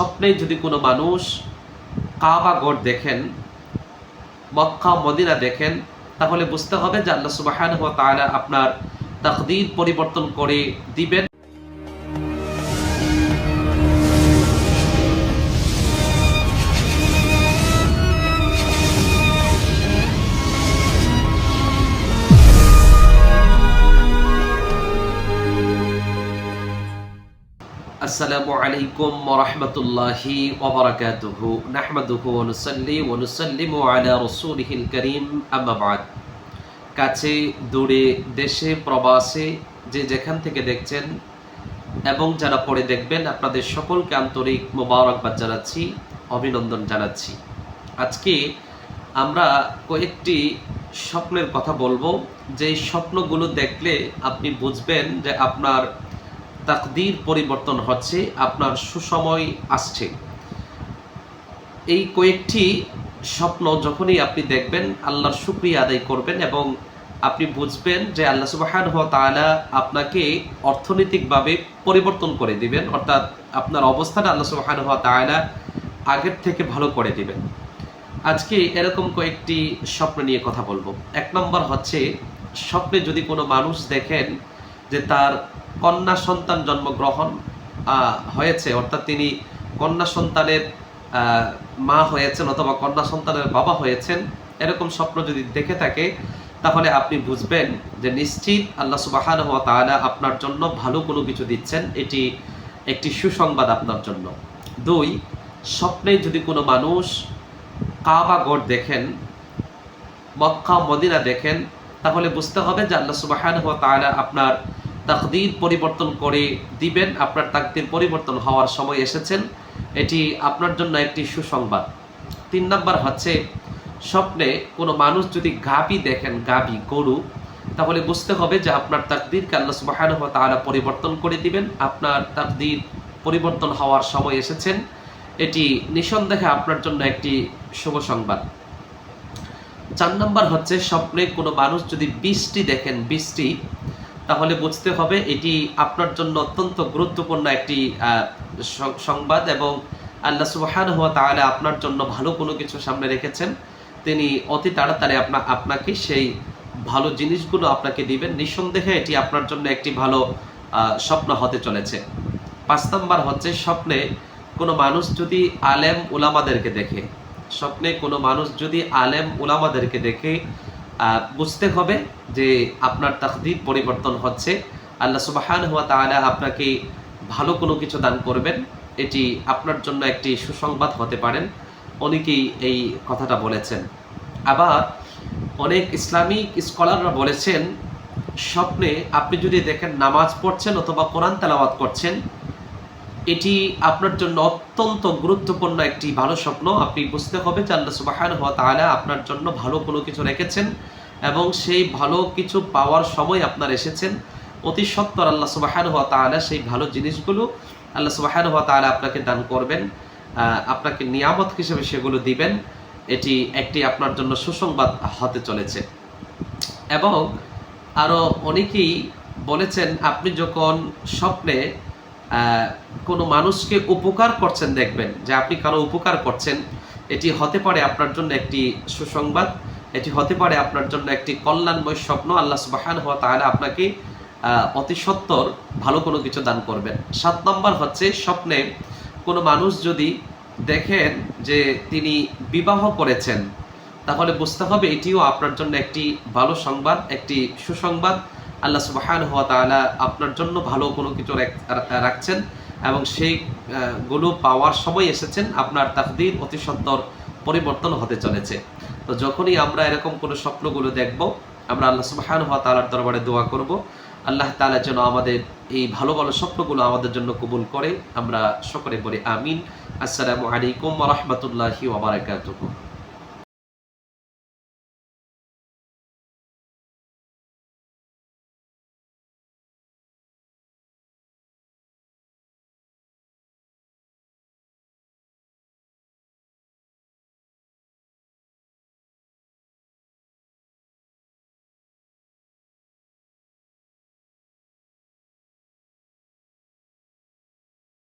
স্বপ্নে যদি কোনো মানুষ কাবাগড় দেখেন, মক্কা, মদিনা দেখেন, তাহলে বুঝতে হবে যে আল্লাহ সুবাহান তারা আপনার তাকদির পরিবর্তন করে দিবেন। আসসালামু আলাইকুম ওরহমতুল্লাহি ওবরাকাতুহু নাহমাদুহু ওয়া নুসাল্লি ওয়া নুসাল্লিমু আলা রাসূলিহিল কারীম। আম্মা বাদ। কাছে, দূরে, দেশে, প্রবাসে যে যেখান থেকে দেখছেন এবং যারা পড়ে দেখবেন, আপনাদের সকলকে আন্তরিক মোবারকবাদ জানাচ্ছি, অভিনন্দন জানাচ্ছি। আজকে আমরা কয়েকটি স্বপ্নের কথা বলব। যে স্বপ্নগুলো দেখলে আপনি বুঝবেন যে আপনার তাকদির পরিবর্তন হচ্ছে, আপনার সুসময় আসছে। এই কয়েকটি স্বপ্ন যখনই আপনি দেখবেন, আল্লাহর শুক্রিয়া আদায় করবেন এবং আপনি বুঝবেন যে আল্লাহ সুবাহান তাআলা আপনাকে অর্থনৈতিকভাবে পরিবর্তন করে দিবেন, অর্থাৎ আপনার অবস্থাটা আল্লাহ সুবাহান তাআলা আগের থেকে ভালো করে দিবেন। আজকে এরকম কয়েকটি স্বপ্ন নিয়ে কথা বলব। এক নম্বর হচ্ছে, স্বপ্নে যদি কোনো মানুষ দেখেন যে তার কন্যা সন্তান জন্মগ্রহণ হয়েছে। অর্থাৎ তিনি কন্যা সন্তানের মা হয়েছেন অথবা কন্যা সন্তানের বাবা হয়েছেন, এরকম স্বপ্ন যদি দেখে থাকে, তাহলে আপনি বুঝবেন যে নিশ্চিত আল্লাহ সুবাহান হওয়া তাআলা আপনার জন্য ভালো কোনো কিছু দিচ্ছেন। এটি একটি সুসংবাদ আপনার জন্য। দুই, স্বপ্নে যদি কোনো মানুষ কাবা গড় দেখেন, মক্কা, মদিনা দেখেন, তাহলে বুঝতে হবে যে আল্লাহ সুবাহান হওয়া তাআলা আপনার তাকদির পরিবর্তন করে দিবেন। আপনার তাকদির পরিবর্তন হওয়ার সময় এসেছেন। এটি আপনার জন্য একটি সুসংবাদ। তিন নাম্বার হচ্ছে, স্বপ্নে কোনো মানুষ যদি গাবি দেখেন, গাবি, গরু, তাহলে বুঝতে হবে যে আপনার তাকদিরকে আল্লাহ সুবাহান তাআলা পরিবর্তন করে দিবেন। আপনার তাকদির পরিবর্তন হওয়ার সময় এসেছেন। এটি নিঃসন্দেহে আপনার জন্য একটি শুভ সংবাদ। চার নম্বর হচ্ছে, স্বপ্নে কোনো মানুষ যদি বৃষ্টি দেখেন, বৃষ্টি তাহলে বুঝতে হবে এটি আপনার জন্য অত্যন্ত গুরুত্বপূর্ণ একটি সংবাদ এবং আল্লাহ সুবাহান হওয়া তাহলে আপনার জন্য ভালো কোনো কিছু সামনে রেখেছেন। তিনি অতি তাড়াতাড়ি আপনা, আপনাকে সেই ভালো জিনিসগুলো আপনাকে দিবেন। নিঃসন্দেহে এটি আপনার জন্য একটি ভালো স্বপ্ন হতে চলেছে। পাঁচ নম্বর হচ্ছে স্বপ্নে কোনো মানুষ যদি আলেম উলামাদেরকে দেখে, স্বপ্নে কোনো মানুষ যদি আলেম উলামাদেরকে দেখে বুঝতে হবে যে আপনার তাকদির পরিবর্তন হচ্ছে। আল্লাহ সুবাহান হওয়া তাহলে আপনাকে ভালো কোনো কিছু দান করবেন। এটি আপনার জন্য একটি সুসংবাদ হতে পারেন। অনেকেই এই কথাটা বলেছেন। আবার অনেক ইসলামিক স্কলাররা বলেছেন, স্বপ্নে আপনি যদি দেখেন নামাজ পড়ছেন অথবা কোরআন তেলাওয়াত করছেন এটি আপনার জন্য অত্যন্ত গুরুত্বপূর্ণ একটি ভালো স্বপ্ন। আপনি বুঝতে হবে যে আল্লাহ সুবাহান হওয়া তাহলে আপনার জন্য ভালো কোনো কিছু রেখেছেন এবং সেই ভালো কিছু পাওয়ার সময় আপনার এসেছেন। অতি সত্তর আল্লাহ সুবাহান হওয়া তাহলে সেই ভালো জিনিসগুলো আল্লাহ সুবাহান হওয়া তাহলে আপনাকে দান করবেন আপনাকে নিয়ামত হিসেবে সেগুলো দিবেন। এটি একটি আপনার জন্য সুসংবাদ হতে চলেছে। এবং আরও অনেকেই বলেছেন, আপনি যখন স্বপ্নে কোনো মানুষকে উপকার করছেন দেখবেন, যে আপনি কারও উপকার করছেন, এটি হতে পারে আপনার জন্য একটি সুসংবাদ, এটি হতে পারে আপনার জন্য একটি কল্যাণময় স্বপ্ন, আল্লাহ সুবাহান হওয়া তাহলে আপনাকে অতি সত্বর ভালো কোনো কিছু দান করবেন। সাত নম্বর হচ্ছে স্বপ্নে কোনো মানুষ যদি দেখেন যে তিনি বিবাহ করেছেন, তাহলে বুঝতে হবে এটিও আপনার জন্য একটি ভালো সংবাদ, একটি সুসংবাদ আল্লাহ সুবাহান হওয়া তাআলা আপনার জন্য ভালো কোনো কিছু রাখছেন এবং সেই গুলো পাওয়ার সময় এসেছেন, আপনার তাকদির অতি সত্তর পরিবর্তন হতে চলেছে। তো যখনই আমরা এরকম কোনো স্বপ্নগুলো দেখব, আমরা আল্লাহ সুবাহান হওয়া তালার দরবারে দোয়া করব। আল্লাহ তাআলা যেন আমাদের এই ভালো ভালো স্বপ্নগুলো আমাদের জন্য কবুল করে। আমরা সকলে বলি আমিন। আসসালামু আলাইকুম রাহমাতুল্লাহি ওয়া বারাকাতুহু।